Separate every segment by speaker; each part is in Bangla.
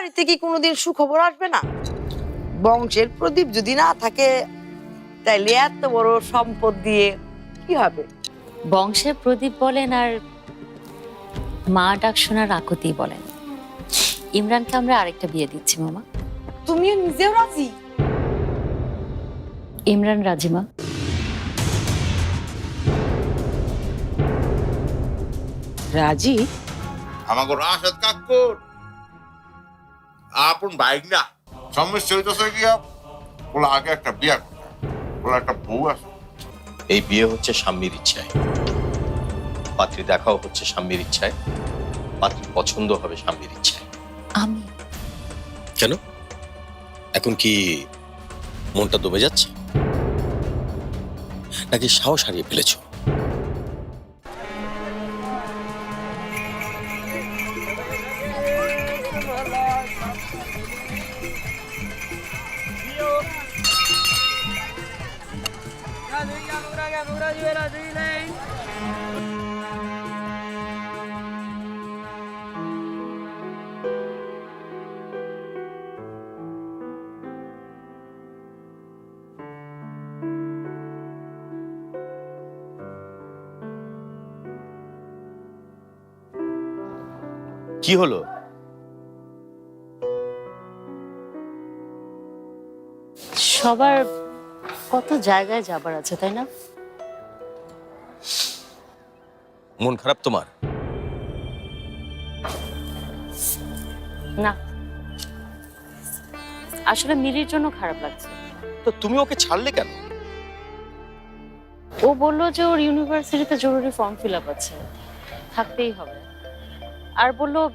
Speaker 1: বাড়িতে কি কোনোদিন সুখবর আসবে না? বংশের প্রদীপ যদি না থাকে তাইলে এত বড় সম্পদ দিয়ে কি হবে?
Speaker 2: বংশের প্রদীপ বলেন আর মা ডাক শোনার আকুতি বলেন। ইমরানকে আমরা আরেকটা বিয়ে দিচ্ছি মামা।
Speaker 1: তুমিও নিজেও রাজি?
Speaker 2: ইমরান রাজিমা
Speaker 1: রাজি?
Speaker 3: আমাকে রাশেদ কাকুর আপন বাইক না। সমস্যা হইতেছে কি বলে আগে একটা বিয়া করতে বলে একটা বউ আছে।
Speaker 4: এই বিয়ে হচ্ছে স্বামীর ইচ্ছায়। পাত্রী দেখাও হচ্ছে স্বামীর ইচ্ছায়। পাত্রীর পছন্দ হবে স্বামীর ইচ্ছায়।
Speaker 2: আমি।
Speaker 4: কেন? এখন কি মনটা দমে যাচ্ছে? নাকি সাহস হারিয়ে ফেলেছো? কি হলো?
Speaker 2: সবার কত জায়গায় যাবার আছে তাই না?
Speaker 4: মন খারাপ তোমার?
Speaker 2: না। আসলে মিলির জন্য খারাপ লাগছে।
Speaker 4: তো তুমি ওকে ছাড়লে কেন?
Speaker 2: ও বলল যে ওর ইউনিভার্সিটিতে জরুরি ফর্ম ফিল আপ আছে। থাকতেই হবে। আর বলল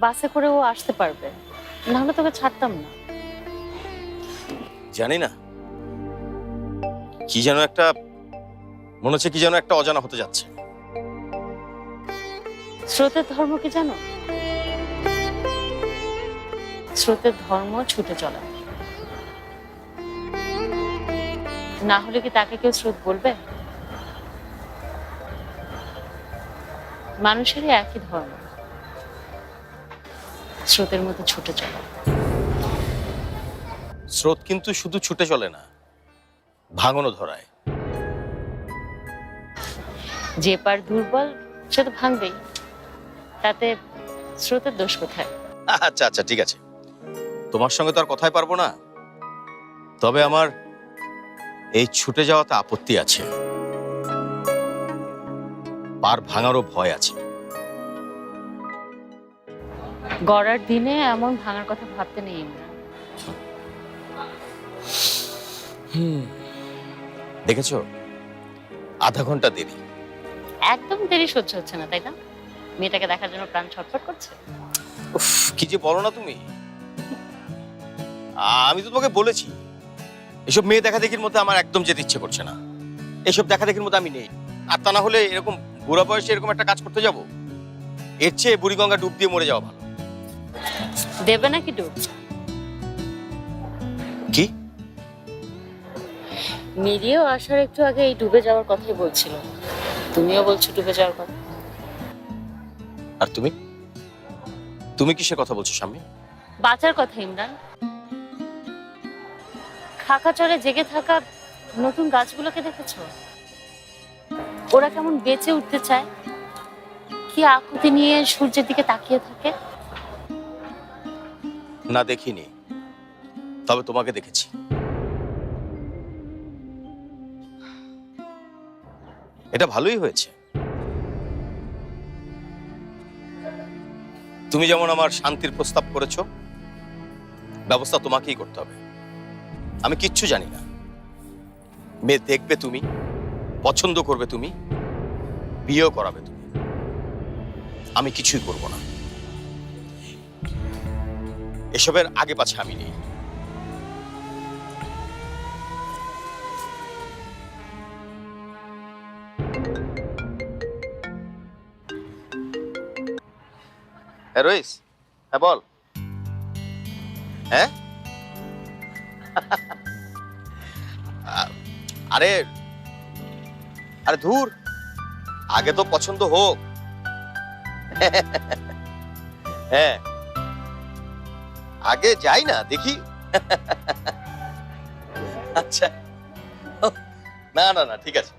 Speaker 2: বাসে করে ও আসতে পারবে। নাহলে তোকে ছাড়তাম না।
Speaker 4: জানি না। কি যেন একটা মনে হচ্ছে কি যেন একটা অজানা হতে যাচ্ছে।
Speaker 2: স্রোতের ধর্ম কি জানো? স্রোতের ধর্ম ছুটে চলা। না হলে কি তাকে কেউ স্রোত বলবে? মানুষেরই একই ধর্ম। স্রোতের মধ্যে ছুটে চলা।
Speaker 4: স্রোত কিন্তু শুধু ছুটে চলে না ভাঙনও ধরায়।
Speaker 2: যে পার দুর্বল সে তো ভাঙবেই তাতে স্রোতের দোষ কোথায়?
Speaker 4: আচ্ছা আচ্ছা ঠিক আছে। তোমার সঙ্গে তো আর কথাই পারব না। তবে আমার এই ছুটে যাওয়াতে আপত্তি আছে। পার ভাঙারও ভয় আছে।
Speaker 2: গড়ার দিনে এমন ভাঙার কথা ভাবতে নেই ইমরান
Speaker 4: দেখেছ? আধা ঘণ্টা দেরি।
Speaker 2: একদম দেরি সহ্য হচ্ছে না তাই না? মেয়েটাকে দেখার জন্য প্রাণ ছটফট করছে?
Speaker 4: উফ, কি যে বলো না তুমি? আমি তো তোমাকে বলেছি এসব মেয়ে দেখা দেখির মধ্যে আমার একদম যেতে ইচ্ছে করছে না। এসব দেখা দেখির মধ্যে আমি নেই। আর তা না হলে এরকম বুড়া বয়সে এরকম একটা কাজ করতে যাব? এর চেয়ে বুড়িগঙ্গা ডুব দিয়ে মরে যাওয়া ভালো।
Speaker 2: দেবে নাকি ডুব?
Speaker 4: কি?
Speaker 2: মিলিয়েও আসার একটু আগে এই ডুবে যাওয়ার কথাই বলছিল। তুমিও বলছো ডুবে যাওয়ার কথা।
Speaker 4: আর তুমি? তুমি কিসের কথা বলছো স্বামী?
Speaker 2: বাঁচার কথা ইমরান। খাকাচরে জেগে থাকা নতুন গাছগুলোকে দেখেছ? ওরা কেমন বেঁচে উঠতে চায়? কি আকুতি নিয়ে সূর্যের দিকে তাকিয়ে থাকে?
Speaker 4: না দেখিনি, তবে তোমাকে দেখেছি। এটা ভালোই হয়েছে। তুমি যেমন আমার শান্তির প্রস্তাব করেছ, ব্যবস্থা তোমাকেই করতে হবে। আমি কিচ্ছু জানি না। মেয়ে দেখবে তুমি, পছন্দ করবে তুমি, বিয়েও করাবে তুমি। আমি কিছুই করব না। এসবের আগে পাছে আমি নেই। হ্যাঁ রইস। হ্যাঁ বল। হ্যাঁ? আরে আরে ধুর, আগে তো পছন্দ হোক। হ্যাঁ
Speaker 5: আগে যাই না দেখি। আচ্ছা। না না না ঠিক আছে।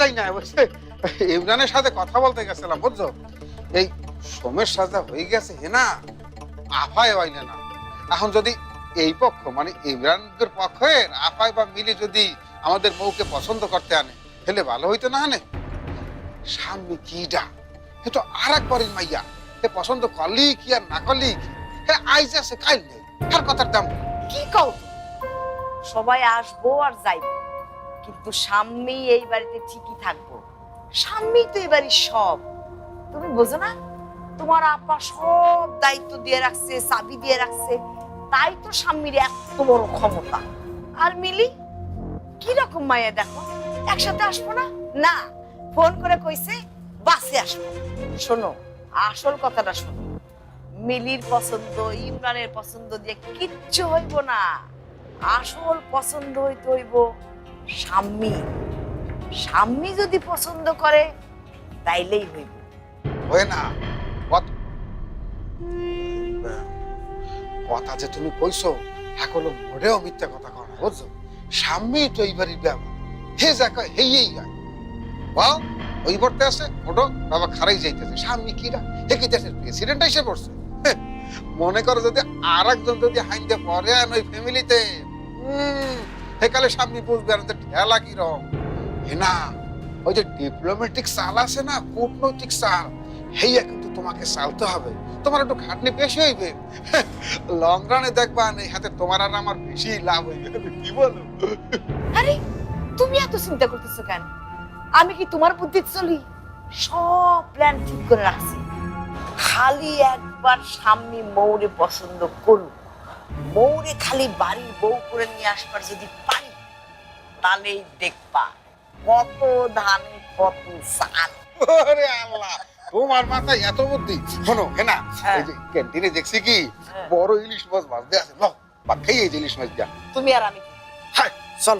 Speaker 6: যাই না ইমরানের সাথে কথা বলতে গেছিলাম, বুঝছ? এই সোমের সাজা হয়ে গেছে হে না আফায় হইলে না। এখন যদি এই পক্ষ মানে ইমরানের পক্ষের আফায় বা মিলি যদি আমাদের বউকে পছন্দ করতে আনে, তাহলে ভালো হইতো না আনে? স্বামী কিডা এ তো আর একবারের মাইয়া, এ পছন্দ করলি কি আর না করলি কি? হে, আইজ আছে কাইল নেই কথার দাম? কি
Speaker 1: কও? সবাই আসব আর যাইবো। কিন্তু সামনেই এই বাড়িতে ঠিকই থাকব। সামনেই তো এই বাড়ির সব। তুমি বোঝো না? তোমার আপা সব দায়িত্ব দিয়ে রাখছে, চাবি দিয়ে রাখছে। তাই তো স্বামীর এত বড় ক্ষমতা। আর মিলি, কি রকম মায়া দেখো? একসাথে আসব না? না, ফোন করে কইছে, বাসে আসব। শোনো, আসল কথাটা শোনো। মিলির পছন্দ, ইমরানের পছন্দ দিয়ে কিচ্ছু হইব না। আসল পছন্দ হইতে হইব স্বামী। স্বামী যদি পছন্দ করে, তাইলেই হইব।
Speaker 6: হয় না। কথা যে তুমি কইছো, এখনও মোটেও মিথ্যা কথা না, বুঝছ? স্বামী তো এই বাড়ির ব্যাপার হে যা কয়, হেই গায় বাও ওই পড়তে আছে ওটো বাবা খারাই যাইতেছে। স্বামী কিরা? হে কি দেশের প্রেসিডেন্ট এসে পড়ছে? মনে করো যদি আর একজন যদি হাইন্দে পরে আন ওই ফ্যামিলিতে হে কালে স্বামী বুঝবে আর ঠেলা কিরম হে না, ওই যে ডিপ্লোম্যাটিক চাল আছে না, কূটনৈতিক চাল হেইয়া কিন্তু তোমাকে চালতে হবে। তোমার একটু খাটনি বেশি হইবে। লং রানে দেখবা এই হাতে তোমার আর আমার বেশি লাভ হইবে। কি বলো?
Speaker 1: আরে, তুমি এত চিন্তা করতেছো কেন? আমি কি তোমার বুদ্ধি চলি? সব প্ল্যান ঠিক করে রাখছি। খালি একবার স্বামী মৌরে পছন্দ করুক। মৌরে খালি বাড়ির বউ করে নিয়ে আসবার যদি পারি তাহলেই দেখবা কত ধানে কত চাল
Speaker 6: ওরে আল্লাহ তোমার মাথায় এত বুদ্ধি। শোনো হেনা
Speaker 1: হ্যাঁ।
Speaker 6: এই যে ক্যান্টিনে দেখছি কি
Speaker 1: হ্যাঁ।
Speaker 6: বড় ইলিশ মাছ ভাজতে আছে। লো বা খেয়ে এই ইলিশ মাছ দিয়া।
Speaker 1: তুমি আর আমি
Speaker 6: হাই
Speaker 1: চল।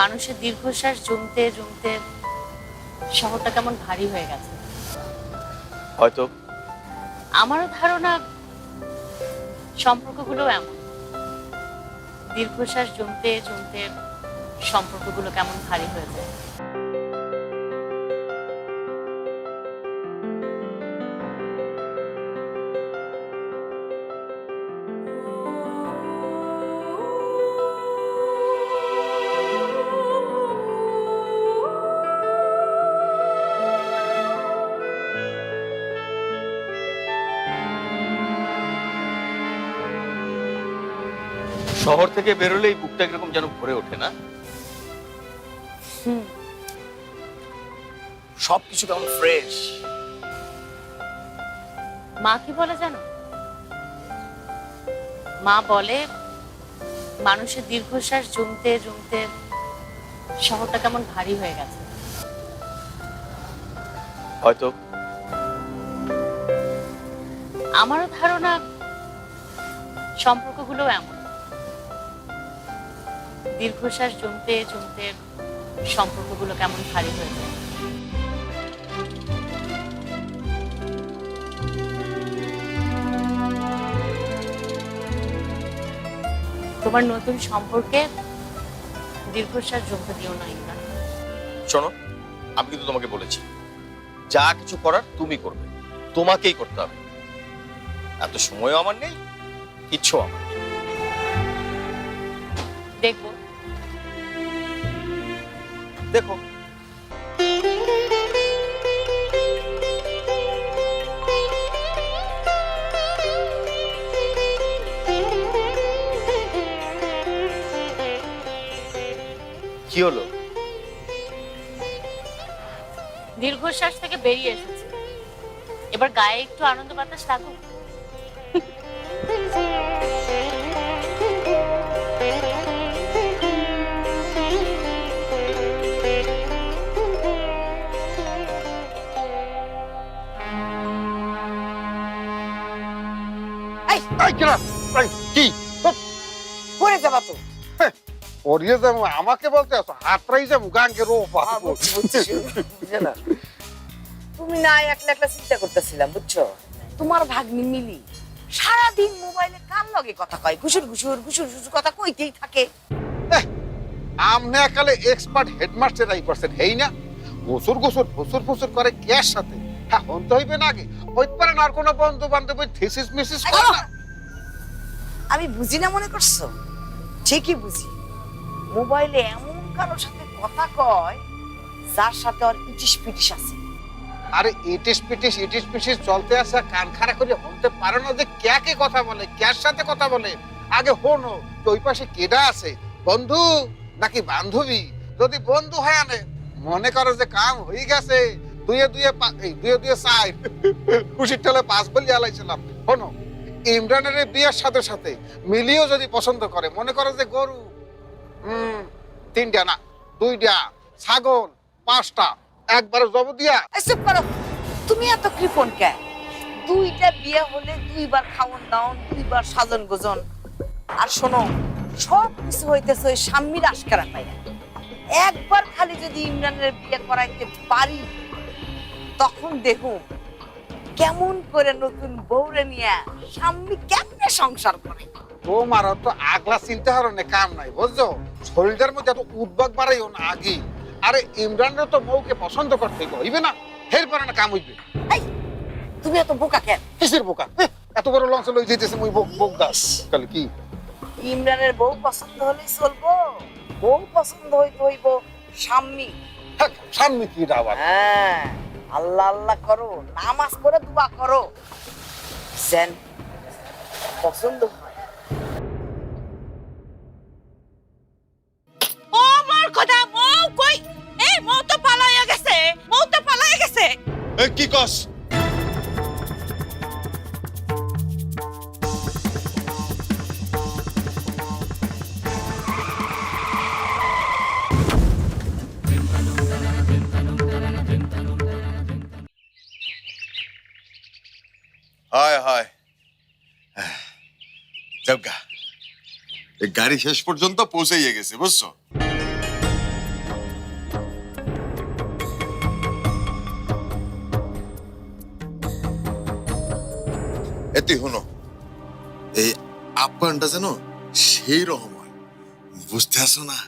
Speaker 2: মানুষের দীর্ঘশ্বাস জমতে জমতে শহরটা কেমন ভারী হয়ে গেছে।
Speaker 5: হয়তো
Speaker 2: আমারও ধারণা সম্পর্কগুলো এমন। দীর্ঘশ্বাস জমতে জমতে সম্পর্কগুলো কেমন ভারী হয়ে যায়।
Speaker 5: শহর থেকে বেরোলেই বুকটা কীরকম যেন ভরে ওঠে না?
Speaker 2: হুম।
Speaker 5: সবকিছু কেমন ফ্রেশ
Speaker 2: মা কি বলে জানো? মা বলে মানুষের দীর্ঘশ্বাস জমতে জমতে শহরটা কেমন ভারী হয়ে গেছে।
Speaker 5: হয়তো।
Speaker 2: আমারও ধারণা সম্পর্কগুলো এমন। দীর্ঘশ্বাস জমতে জমতে সম্পর্কগুলো কেমন ভারী হয়ে যায়? তোমার নতুন সম্পর্কে দীর্ঘশ্বাস জমতে দিও না ইমরান।
Speaker 5: শোনো আমি কিন্তু তোমাকে বলেছি যা কিছু করার তুমি করবে তোমাকেই করতে হবে। এত সময়ও আমার নেই কিচ্ছু আমার নেই।
Speaker 2: দেখব।
Speaker 5: দেখো। কি হলো?
Speaker 2: দীর্ঘশ্বাস থেকে বেরিয়ে এসেছে। এবার গায়ে একটু আনন্দ বাতাস লাগুক?
Speaker 6: কি?
Speaker 1: পড়ে যাবা তো।
Speaker 6: ওরিয়ে যাব আমাকে বলতে আসো হাতরাই যাব গাঙ্গে রো
Speaker 1: হ্যাঁ, বুঝছি, বুঝছি, না? তুমি না একলা একলা চিন্তা করতেছিলাম বুঝছ? তোমার ভাগ্নি মিলি সারাদিন মোবাইলে কার লগে কথা কয়? ঘুষুর ঘুষুর ঘুষুর ঘুষুর কথা কইতেই থাকে।
Speaker 6: আমনে একালে এক্সপার্ট হেডমাস্টার আই পারছেন হেই না? গোসুর গোসুর ফুসুর ফুসুর করে কেয়ার সাথে? হ্যাঁ হনতে হইবে না আগে। হইতে পারে না আর কোনো বন্ধু বান্ধব থিসিস মিসিস করে না।
Speaker 1: আমি বুঝি না মনে করছ? ঠিকই বুঝি। মোবাইলে এমন কারোর সাথে কথা কয়, যার সাথে ওর ইটিস পিটিস আছে।
Speaker 6: আরে, ইটিস পিটিস ইটিস পিটিস চলতে আসা কান খাড়া করে হতে পারে না যে ক্যাকে কথা বলে ক্যার সাথে কথা বলে। আগে হনো যে ওই পাশে কেডা আছে? বন্ধু নাকি বান্ধবী? যদি বন্ধু হয় আনে। মনে করো যে কাম হয়ে গেছে। দুয়ে দুয়ে দুয়ে দুয়ে সাইড খুশির ঠেলে পাঁচ বলি আলাইছিলাম। হনো ইমরানের বিয়ের সাথে সাথে মিলিও যদি পছন্দ করে, মনে করে যে গরু, হুম, তিনটা না, দুইটা, ছাগল, পাঁচটা, একবার জব দিয়া।
Speaker 1: চুপ করো, তুমি এত কৃপণ কে? দুইটা বিয়ে হলে দুইবার খাওয়ন দাওন, দুইবার সাজন গোজন। আর শোনো, সব কিছু হইতেছে ওই স্বামীর আশকারা পাই একবার খালি যদি ইমরানের বিয়ে করাইতে পারি, তখন দেখুন কেমন করে নতুন বউরে নিয়ে স্বামী কেমনে সংসার করে?
Speaker 6: তোমার তো আগলা চিন্তা হারণে কাম নাই বুঝছ? শরীরটার মধ্যে এত উদ্বেগ বাড়াইও না আগে। আরে ইমরানের তো বউকে পছন্দ করতে হইবে না? হের পারে না কাম হইবে।
Speaker 1: তুমি এত বোকা কেন?
Speaker 6: কিসের বোকা? এত বড় লঞ্চ লই যেতেছে মুই বোক তাহলে কি?
Speaker 1: ইমরানের বউ পছন্দ হলেই চলবো। বউ পছন্দ হইতে হইব স্বামী।
Speaker 6: হ্যাঁ, সামনে কি আবার
Speaker 1: হ্যাঁ। আল্লাহ আল্লাহ করো নামাজ পড়ে দোয়া করো। যেন পছন্দ হয়।
Speaker 7: ও মোর খোদা মৌ কই? এই মৌ তো পালাইয়া গেছে মৌ তো পালাইয়া গেছে।
Speaker 3: কি কস? গাড়ি শেষ পর্যন্ত পৌঁছাইয়ে গেছে, বুঝছ? এতে হনো এই আপ্যায়নটা যেন সেই রকম হয়। বুঝতে আসো না?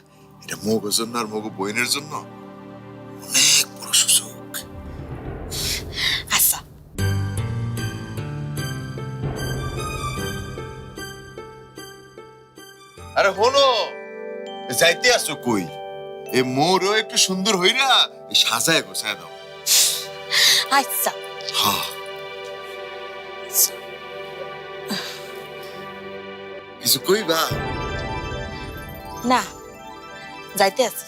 Speaker 3: এটা মগজন্য আর মগু বইনের জন্য? আরে হলো যাইতে আসো কই? এ মোরও একটু সুন্দর হইরা না সাজায় গোছায় দাও।
Speaker 7: আচ্ছা।
Speaker 3: হ্যাঁ। কিছু কইবা?
Speaker 7: না যাইতে আছে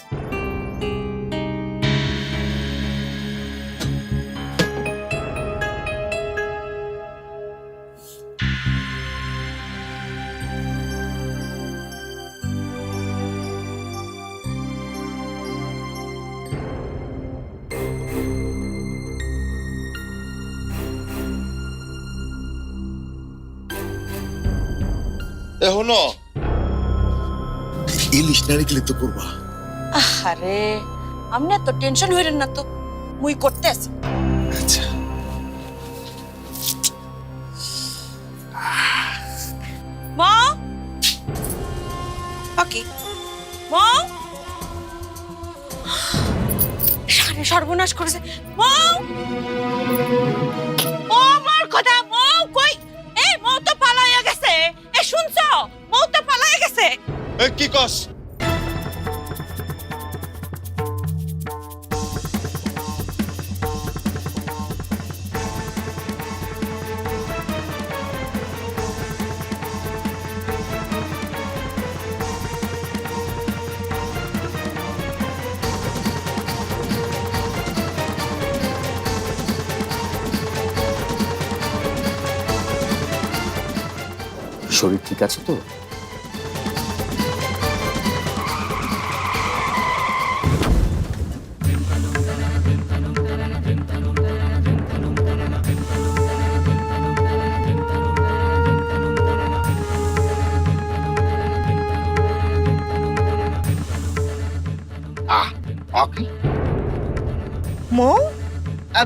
Speaker 3: এ হনো ইলিশ নারী খেলে তো করবা।
Speaker 7: আরে আপনি এত টেনশন হইলেন না তো মুই করতে আছি।
Speaker 3: আচ্ছা।
Speaker 7: মা? ওকে মা? সারে সর্বনাশ করেছে। মা?
Speaker 3: কি কস?
Speaker 5: শরীর ঠিক আছে তো?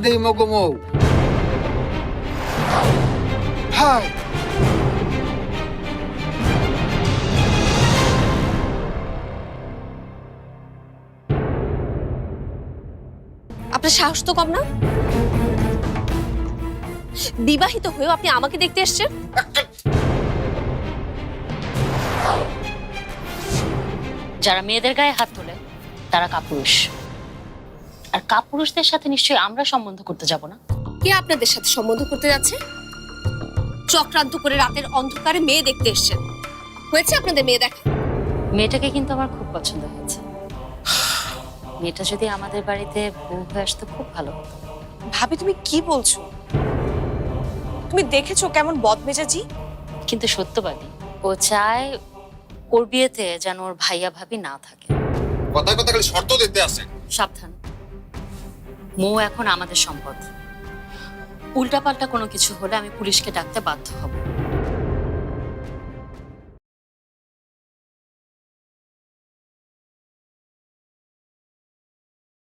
Speaker 6: আদে মগো মৌ। হাই।
Speaker 8: আপনার সাহস তো কম না? বিবাহিত হয়েও আপনি আমাকে দেখতে এসেছেন?
Speaker 2: যারা মেয়েদের গায়ে হাত তোলে, তারা কাপুরুষ। আর কাপুরুষদের সাথে নিশ্চয়ই আমরা সম্বন্ধ করতে যাব না?
Speaker 8: কে আপনাদের সাথে সম্বন্ধ করতে যাচ্ছে? চক্রান্ত করে রাতের অন্ধকারে মেয়ে দেখতে এসেছেন। হয়েছে আপনাদের মেয়ে দেখা?
Speaker 2: মেয়েটাকে কিন্তু আমার খুব পছন্দ হয়েছে। মেয়েটা যদি আমাদের বাড়িতে বউ হয়ে আসতো খুব ভালো হতো।
Speaker 7: ভাবি তুমি কি বলছো? তুমি দেখেছ কেমন বদমেজাজি?
Speaker 2: কিন্তু সত্যবাদী ও চায় ওর বিয়েতে যেন ওর ভাইয়া ভাবি না থাকে।
Speaker 3: কথায় কথা খালি শর্ত দিতে আছে
Speaker 2: সাবধান। মৌ এখন আমাদের সম্পদ। উল্টাপাল্টা কোনো কিছু হলে আমি পুলিশকে ডাকতে বাধ্য হব।